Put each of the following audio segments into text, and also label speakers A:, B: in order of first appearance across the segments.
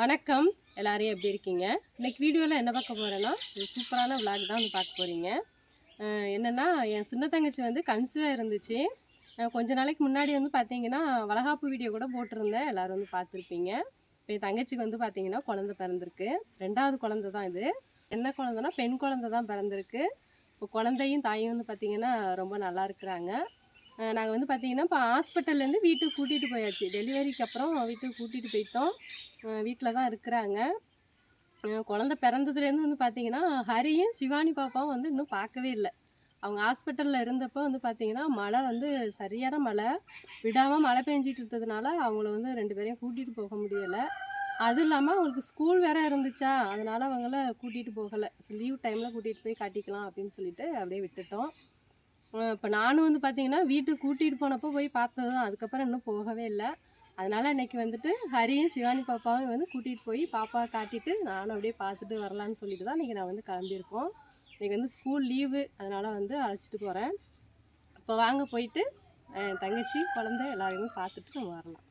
A: வணக்கம். எல்லோரையும் எப்படி இருக்கீங்க? இன்றைக்கி வீடியோவில் என்ன பார்க்க போகிறேன்னா ஒரு சூப்பரான விளாக் தான் வந்து பார்க்க போகிறீங்க என்னென்னா என் சின்ன தங்கச்சி வந்து கன்சீவாக இருந்துச்சு. கொஞ்ச நாளைக்கு முன்னாடி வந்து பார்த்தீங்கன்னா வளகாப்பு வீடியோ கூட போட்டிருந்தேன். எல்லாரும் வந்து பார்த்துருப்பீங்க. இப்போ என் தங்கச்சிக்கு வந்து பார்த்தீங்கன்னா குழந்த பிறந்திருக்கு. ரெண்டாவது குழந்த தான் இது. என்ன குழந்தைனா பெண் குழந்த தான் பிறந்திருக்கு. இப்போ குழந்தையும் தாயும் வந்து பார்த்திங்கன்னா ரொம்ப நல்லா இருக்கிறாங்க. நாங்கள் வந்து பார்த்தீங்கன்னா இப்போ ஹாஸ்பிட்டல்லேருந்து வீட்டுக்கு கூட்டிகிட்டு போயாச்சு. டெலிவரிக்கு அப்புறம் வீட்டுக்கு கூட்டிகிட்டு போயிட்டோம். வீட்டில் தான் இருக்கிறாங்க. குழந்த பிறந்ததுலேருந்து வந்து பார்த்தீங்கன்னா ஹரியும் சிவானி பாப்பாவும் வந்து இன்னும் பார்க்கவே இல்லை. அவங்க ஹாஸ்பிட்டலில் இருந்தப்போ வந்து பார்த்தீங்கன்னா மழை வந்து சரியான மழை. விடாமல் மழை பெஞ்சிட்டு இருந்ததுனால அவங்கள வந்து ரெண்டு பேரையும் கூட்டிகிட்டு போக முடியலை. அதுவும் இல்லாமல் அவங்களுக்கு ஸ்கூல் வேறு இருந்துச்சா? அதனால் அவங்கள கூட்டிகிட்டு போகலை. லீவ் டைமில் கூட்டிகிட்டு போய் காட்டிக்கலாம் அப்படின்னு சொல்லிட்டு அப்படியே விட்டுட்டோம். இப்போ நானும் வந்து பார்த்தீங்கன்னா வீட்டுக்கு கூட்டிகிட்டு போனப்போ போய் பார்த்தது தான் அதுக்கப்புறம் இன்னும் போகவே இல்லை. அதனால் இன்னைக்கு வந்துட்டு ஹரியும் சிவானி பாப்பாவும் வந்து கூட்டிகிட்டு போய் பாப்பா காட்டிட்டு நானும் அப்படியே பார்த்துட்டு வரலான்னு சொல்லிட்டு தான் இன்றைக்கி நான் வந்து கிளம்பியிருக்கோம். இன்றைக்கி வந்து ஸ்கூல் லீவு அதனால் வந்து அழைச்சிட்டு போகிறேன் இப்போ வாங்க போயிட்டு தங்கச்சி குழந்தை எல்லாரையுமே பார்த்துட்டு நம்ம வரலாம்.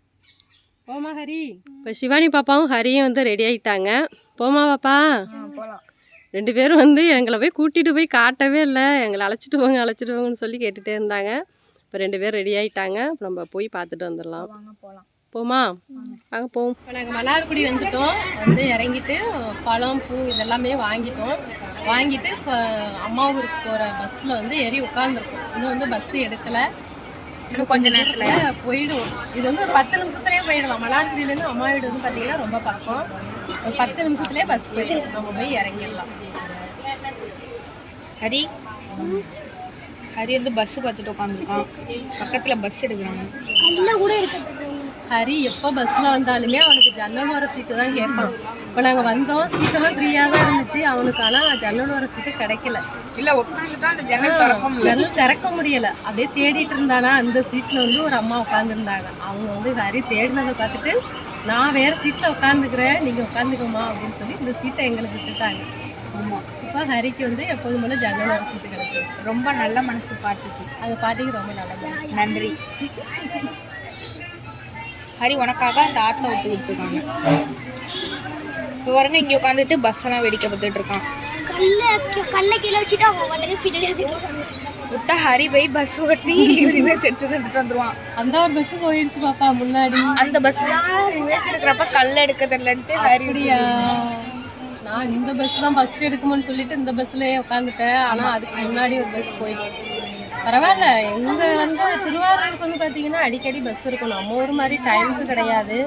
A: போமா ஹரி. இப்போ சிவானி பாப்பாவும் ஹரியும் வந்து ரெடி ஆகிட்டாங்க போமா பாப்பா.
B: போகலாம்
A: ரெண்டு பேரும் வந்து எங்களை போய் கூட்டிகிட்டு போய் காட்டவே இல்லை. எங்களை அழைச்சிட்டு போங்க அழைச்சிட்டு போங்கன்னு சொல்லி கேட்டுகிட்டே இருந்தாங்க. இப்போ ரெண்டு பேரும் ரெடி ஆயிட்டாங்க. இப்ப நம்ம போய் பார்த்துட்டு வந்துடலாம்.
B: வாங்க போகலாம்
A: போமா? வாங்க. போவோம். இப்போ நாங்கள் மன்னார்குடி வந்துட்டோம். வந்து இறங்கிட்டு பழம் பூ இதெல்லாமே வாங்கிட்டோம். வாங்கிட்டு இப்போ அம்மா ஊருக்கு போகிற பஸ்ஸில் வந்து ஏறி உட்காந்துருக்கோம் இன்னும் வந்து பஸ் எடுக்கலை. இன்னும் கொஞ்ச நேரத்தில். போயிடும் இது வந்து ஒரு பத்து நிமிஷத்துலேயே போயிடலாம். மன்னார்குடியிலேருந்து அம்மா வீடு வந்து பார்த்தீங்கன்னா ரொம்ப பக்கம். ஒரு பத்து நிமிஷத்துலேயே பஸ் போயிடும். நம்ம போய் இறங்கிடலாம்.
B: ஹரி? ஹரி வந்து பஸ் பார்த்துட்டு உட்காந்துருக்கான் பக்கத்தில் பஸ் எடுக்கிறாங்க.
A: ஹரி எப்போ பஸ்ஸில் வந்தாலுமே அவனுக்கு ஜன்னல் ஓர சீட்டு தான் கேட்பான். இப்போ நாங்கள் வந்தோம் சீட்டெல்லாம் ஃப்ரீயாக தான் இருந்துச்சு. அவனுக்கு ஆனால் ஜன்னல் ஓர சீட்டு கிடைக்கல.
B: இல்லை உட்காந்துட்டா அந்த ஜன்னல் திறக்க முடியல.
A: ஜன்னல் திறக்க முடியல. அப்படியே தேடிட்டு இருந்தானா அந்த சீட்டில் வந்து ஒரு அம்மா உட்காந்துருந்தாங்க அவங்க வந்து ஹரி தேடினதை பார்த்துட்டு நான் வேறு சீட்டில் உட்காந்துக்கிறேன் நீங்கள் உட்காந்துக்கோமா அப்படின்னு சொல்லி இந்த சீட்டை எங்களுக்கு விட்டுட்டாங்க
B: ஆமாம்
A: இப்போ ஹரிக்கு வந்து எப்போதும் போல ஜன்னல் சீட்டு கிடைச்சிருச்சு
B: ரொம்ப நல்ல மனசு பாட்டிக்கு.
A: அந்த பாட்டிக்கு ரொம்ப நல்லது
B: நன்றி. ஹரி உனக்காக அந்த ஆத்தை விட்டு விட்டுருக்காங்க இப்போ பாருங்க இங்கே உட்காந்துட்டு பஸ் எல்லாம் வேடிக்கை பார்த்துட்டு இருக்கான்.
C: கல்ல கல்ல கீழே வச்சுட்டு அவங்க பின்னாடி.
B: விட்டா ஹரி போய் பஸ் ஓட்டி ரிவேஸ் எடுத்து எடுத்துட்டு வந்துருவான்.
A: அந்த ஒரு பஸ்ஸு போயிடுச்சு பாப்பா முன்னாடி.
B: அந்த பஸ் தான் ரிவேஸ் எடுக்கிறப்ப கல் எடுக்கிறதுலன்ட்டு ஹரி
A: அப்படியா? நான் இந்த பஸ் தான் ஃபர்ஸ்ட் எடுக்குமோன்னு சொல்லிட்டு இந்த பஸ்லயே உட்காந்துட்டேன். ஆனா அதுக்கு முன்னாடி ஒரு பஸ் போயிடுச்சு. பரவாயில்ல. எங்க வந்து திருவாரூருக்கு வந்து பாத்தீங்கன்னா அடிக்கடி பஸ் இருக்கும் நம்ம ஊர் மாதிரி டைமுக்கு கிடையாது.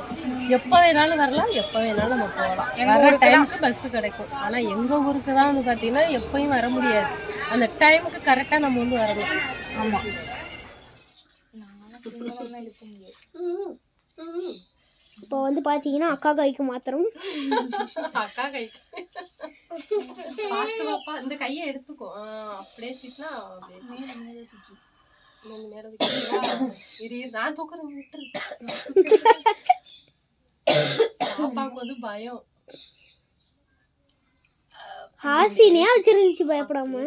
A: எப்போ வேணாலும் வரலாம் எப்போ வேணாலும் நம்ம போகலாம். வர டைமுக்கு பஸ் கிடைக்கும். ஆனா எங்க ஊருக்கு தான் வந்து பாத்தீங்கன்னா எப்பயும் வர முடியாது. அந்த டைமுக்கு கரெக்டா நம்ம வந்து வரணும்.
B: ஆமாம்
C: இப்போ வந்து பாத்தீங்கன்னா அக்கா கைக்கு மாத்திரம்.
A: அக்கா கை. பார்த்து பாப்பா இந்த கையை எடுத்துக்கோ. அப்படியே இரு, நான் தூக்குறேன் விட்டுரு. பாப்பாவுக்கு வந்து பயம்.
C: ஹாசினியா வச்சிருந்துச்சு பயப்படாம.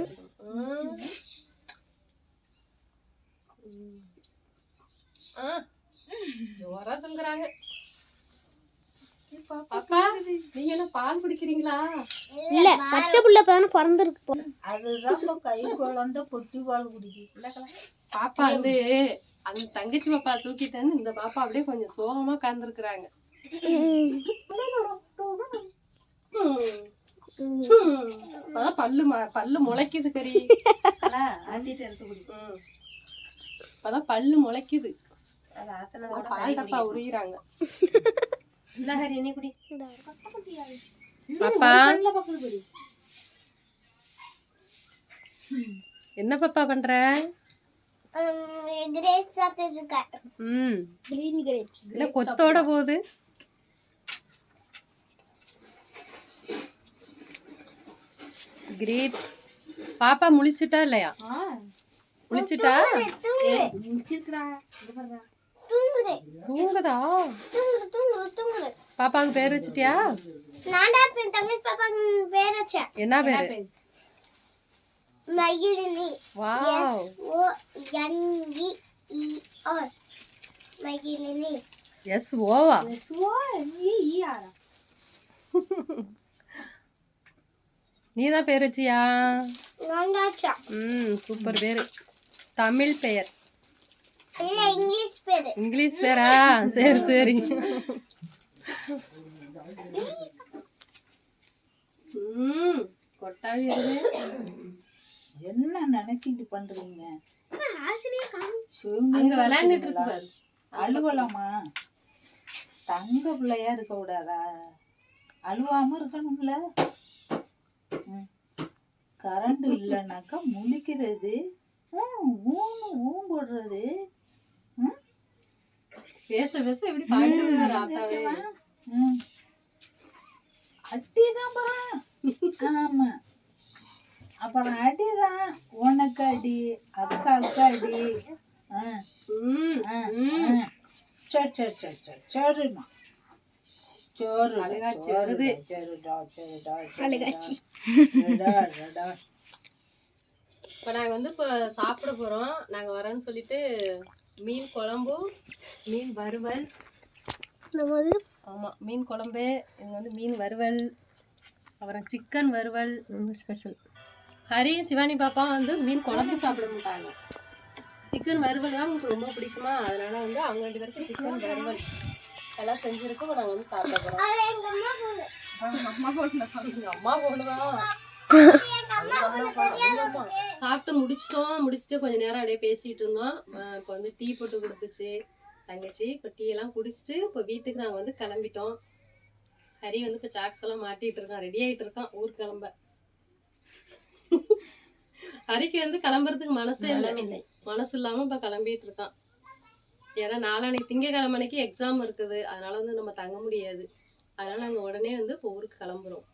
A: ஜோரா தூங்குறாங்க. பாப்பா நீங்க என்ன பால் குடிக்கிறீங்களா?
C: இல்ல பச்சை புள்ள பிறந்திருக்கு போ.
A: பாப்பா வந்து அந்த தங்கச்சி பாப்பா தூக்கிட்டு வந்து இந்த பாப்பா அப்படியே கொஞ்சம் சோகமா உட்கார்ந்துருக்குறாங்க அதான் பல்லு பல்லு முளைக்குது கறி. ம். அப்பதான் பல்லு முளைக்குது. பால் டப்பா உரியுறாங்க. பாப்பா. என்ன பாப்பா பண்ற? கொத்தோட போகுது. கிரேப்ஸ் பாப்பா முழிச்சிட்டா இல்லையா? முழிச்சிட்டா?
C: தூங்குது
A: பாப்பாவுக்கு பேர் வச்சிட்டியா?
C: நான் தான் என் தங்கச்சி பாப்பா பேர் வச்சேன்.
A: என்ன பேரு?
C: மகிழினி.
A: வாவ்.
C: ஓ என் இ இ ஆர் மகிழினி.
A: எஸ் ஓவா
C: ஓ இ ஆர்
A: நீ தான் பேர் வச்சியா? ம் சூப்பர் பேர். தமிழ் பெயர்.
C: இல்ல இங்கிலீஷ் பேரு.
A: இங்கிலீஷ் பேரா? சரி சரி. கொட்டாவி
D: என்ன நினைச்சிட்டு பண்றீங்க?
A: விளையாண்டுட்டு இருக்கு பாரு
D: அழுவலாமா தங்க பிள்ளையா இருக்க கூடாதா? அழுவாம இருக்கணும்ல. கரண்ட் இல்லைனாக்கா முழிக்கிறது. ஊன்னு ஊன் போடுறது.
A: பேச பேச எப்படி.
D: அடிதான் பாரு. ஆமா. அப்புறம் அடிதான். உனக்கு அடி அக்காவுக்கு அடி. ஆ. சரி சரி. சரிம்மா. சோறு
A: அழுகாச்சி வருது.
D: சரிடா சரிடா
C: அழுகாச்சி.
A: இப்போ நாங்கள் வந்து இப்போ சாப்பிட போகிறோம் நாங்கள் வரோன்னு சொல்லிட்டு மீன் குழம்பு மீன் வறுவல்
C: நம்ம வந்து
A: ஆமாம் மீன் குழம்பு இது வந்து மீன் வறுவல் அப்புறம் சிக்கன் வறுவல் ரொம்ப ஸ்பெஷல் ஹரி சிவானி பாப்பா வந்து மீன் குழம்பு சாப்பிட மாட்டாங்க சிக்கன் வறுவல் தான் உங்களுக்கு ரொம்ப பிடிக்குமா அதனால வந்து அவங்க ரெண்டு பேருக்கு சிக்கன் வறுவல் எல்லாம் செஞ்சுருக்கு இப்போ நாங்கள் வந்து சாப்பிட போகிறோம்
C: அம்மா போல
A: அம்மா போடலாம் எங்க அம்மா போடுதான் சாப்பிட்டு முடிச்சிட்டோம். முடிச்சுட்டு கொஞ்ச நேரம் அப்படியே பேசிட்டு இருந்தோம். இப்போ வந்து டீ போட்டு கொடுத்துச்சு தங்கச்சி. இப்போ டீ எல்லாம் குடிச்சிட்டு இப்போ வீட்டுக்கு நாங்கள் வந்து கிளம்பிட்டோம். ஹரி வந்து இப்போ சாக்ஸ் எல்லாம் மாட்டிட்டு இருக்கான். ரெடி ஆயிட்டு இருக்கான். ஊர் கிளம்ப. ஹரிக்கு வந்து கிளம்புறதுக்கு மனசே இல்லை. மனசு இல்லாம இப்போ கிளம்பிட்டு இருக்கான். ஏன்னா நாளானைக்கு திங்கக்கிழமைக்கு எக்ஸாம் இருக்குது. அதனால வந்து நம்ம தங்க முடியாது. அதனால நாங்கள் உடனே வந்து இப்போ ஊருக்கு கிளம்புறோம்.